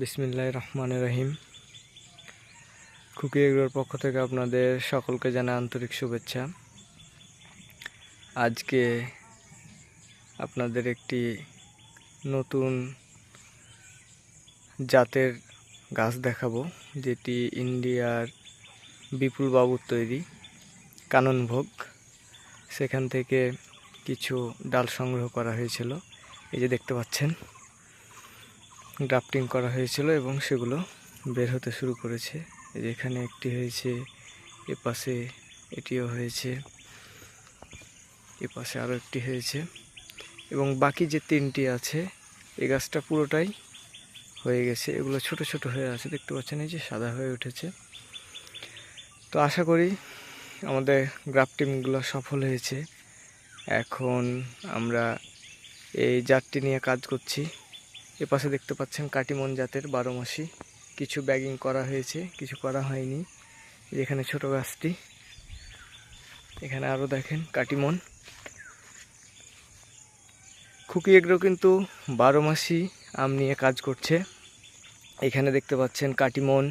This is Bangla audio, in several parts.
বিসমিল্লাহ রহমান রহিম। খুকি এগুলোর পক্ষ থেকে আপনাদের সকলকে জানা আন্তরিক শুভেচ্ছা। আজকে আপনাদের একটি নতুন জাতের গাছ দেখাবো, যেটি ইন্ডিয়ার বিপুল বাবুর তৈরি, কাননভোগ। সেখান থেকে কিছু ডাল সংগ্রহ করা হয়েছিল। এই যে দেখতে পাচ্ছেন গ্রাফটিং করা হয়েছিল এবং সেগুলো বের হতে শুরু করেছে। এই যে এখানে একটি হয়েছে, এ পাশে এটিও হয়েছে, এ পাশে আরও একটি হয়েছে এবং বাকি যে তিনটি আছে, এই গাছটা পুরোটাই হয়ে গেছে। এগুলো ছোট ছোট হয়ে আছে, দেখতে পাচ্ছেন এই যে সাদা হয়ে উঠেছে। তো আশা করি আমাদের গ্রাফটিংগুলো সফল হয়েছে। এখন আমরা এই জাতটি নিয়ে কাজ করছি। এ পাশে দেখতে পাচ্ছেন কাটিমন জাতের বারো মাসি। কিছু ব্যাগিং করা হয়েছে, কিছু করা হয়নি। এখানে ছোট গাছটি। এখানে আরও দেখেন কাটিমন। খুকি এগ্রো কিন্তু বারো মাসি আম নিয়ে কাজ করছে। এখানে দেখতে পাচ্ছেন কাটিমন।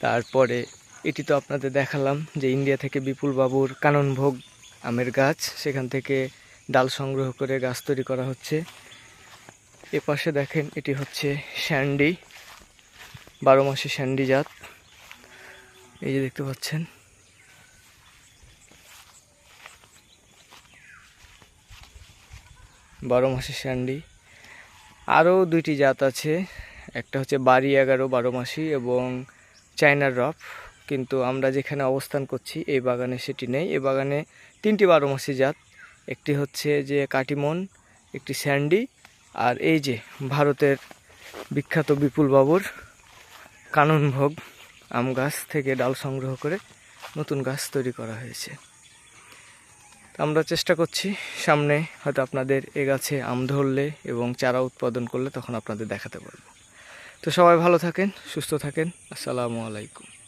তারপরে এটি তো আপনাদের দেখালাম যে ইন্ডিয়া থেকে বিপুল বাবুর কাননভোগ আমের গাছ। সেখান থেকে ডাল সংগ্রহ করে গাছ তৈরি করা হচ্ছে। এ পাশে দেখেন, এটি হচ্ছে স্যান্ডি, বারো মাসে স্যান্ডি জাত। এই যে দেখতে পাচ্ছেন। বারো মাসে স্যান্ডি। আরও দুইটি জাত আছে। একটা হচ্ছে বাড়ি এগারো, বারো মাসি এবং চায়নার রফ। কিন্তু আমরা যেখানে অবস্থান করছি, এই বাগানে সেটি নেই। এই বাগানে তিনটি বারো মাসি জাত। একটি হচ্ছে যে কাটিমন, একটি স্যান্ডি আর এই যে ভারতের বিখ্যাত বিপুল বাবুর কাননভোগ আম গাছ থেকে ডাল সংগ্রহ করে নতুন গাছ তৈরি করা হয়েছে। আমরা চেষ্টা করছি, সামনে হয়তো আপনাদের এ গাছে আম ধরলে এবং চারা উৎপাদন করলে তখন আপনাদের দেখাতে পারব। তো সবাই ভালো থাকেন, সুস্থ থাকেন, আসসালামু আলাইকুম।